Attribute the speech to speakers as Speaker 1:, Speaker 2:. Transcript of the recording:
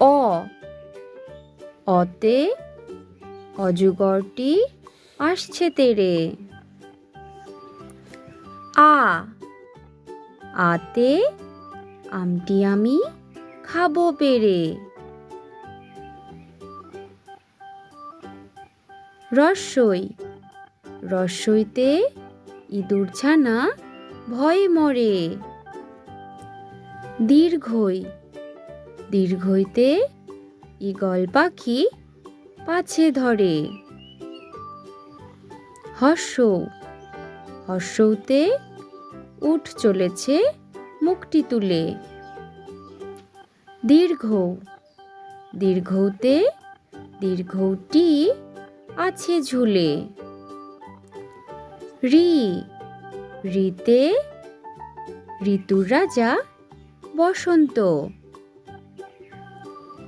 Speaker 1: অ। অতে অজগরটি আসছে তেরে। আ। আতে আমটি আমি খাব পেরে। রস্যই রস্যইতে ইঁদুর ছানা ভয়ে মরে। দীর্ঘই। দীর্ঘইতে ঈগল পাখি পাছে ধরে। হর্ষ, হর্ষৌতে উঠ চলেছে মুখটি তুলে। দীর্ঘ, দীর্ঘৌতে দীর্ঘটি আছে ঝুলে। রি, রিতে ঋতুর রাজা বসন্ত।